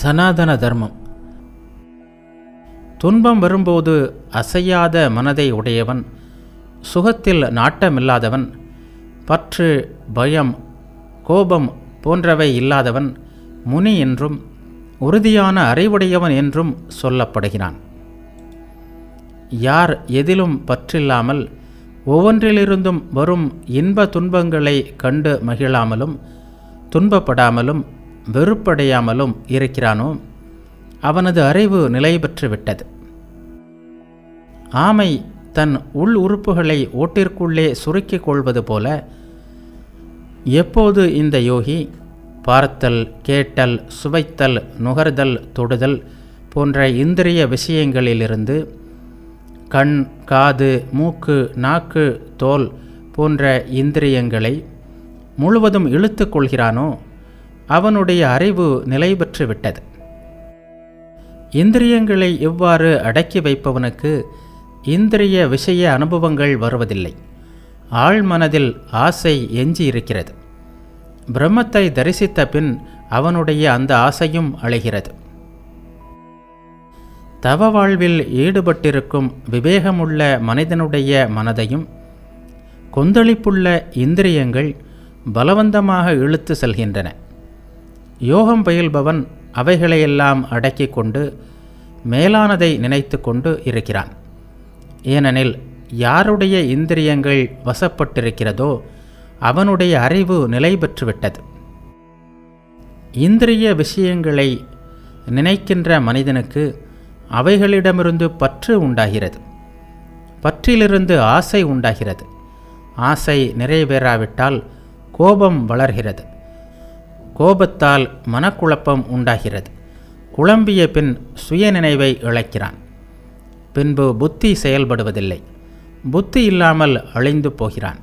சனாதன தர்மம். துன்பம் வரும்போது அசையாத மனதை உடையவன் சுகத்தில் நாட்டமில்லாதவன் பற்று பயம் கோபம் போன்றவை இல்லாதவன் முனி என்றும் உறுதியான அறிவுடையவன் என்றும் சொல்லப்படுகிறான். யார் எதிலும் பற்றில்லாமல் ஒவ்வொன்றிலிருந்தும் வரும் இன்ப துன்பங்களை கண்டு மகிழாமலும் துன்பப்படாமலும் வெறுப்படையாமலும் இருக்கிறானோ? அவனது அறிவு நிலை விட்டது. ஆமை தன் உள் உறுப்புகளை ஓட்டிற்குள்ளே சுருக்கிக் கொள்வது போல எப்போது இந்த யோகி? பார்த்தல் கேட்டல் சுவைத்தல் நுகர்தல் தொடுதல் போன்ற இந்திரிய விஷயங்களிலிருந்து கண் காது மூக்கு நாக்கு தோல் போன்ற இந்திரியங்களை முழுவதும் இழுத்து கொள்கிறானோ? அவனுடைய அறிவு நிலை பெற்று விட்டது இந்திரியங்களை எவ்வாறு அடக்கி வைப்பவனுக்கு இந்திரிய விஷய அனுபவங்கள் வருவதில்லை. ஆழ்மனதில் ஆசை எஞ்சி இருக்கிறது பிரம்மத்தை தரிசித்த பின் அவனுடைய அந்த ஆசையும் அழைகிறது. தவ வாழ்வில் ஈடுபட்டிருக்கும் விவேகமுள்ள மனிதனுடைய மனதையும் கொந்தளிப்புள்ள இந்திரியங்கள் பலவந்தமாக இழுத்து செல்கின்றன. யோகம் பயில்பவன் அவைகளையெல்லாம் அடக்கி கொண்டு மேலானதை நினைத்து கொண்டு இருக்கிறான். ஏனெனில் யாருடைய இந்திரியங்கள் வசப்பட்டிருக்கிறதோ அவனுடைய அறிவு நிலை பெற்றுவிட்டது. இந்திரிய விஷயங்களை நினைக்கின்ற மனிதனுக்கு அவைகளிடமிருந்து பற்று உண்டாகிறது. பற்றிலிருந்து ஆசை உண்டாகிறது. ஆசை நிறைவேறாவிட்டால் கோபம் வளர்கிறது. கோபத்தால் மனக்குழப்பம் உண்டாகிறது. குழம்பிய பின் சுயநினைவை இழக்கிறான். பின்பு புத்தி செயல்படுவதில்லை. புத்தி இல்லாமல் அழிந்து போகிறான்.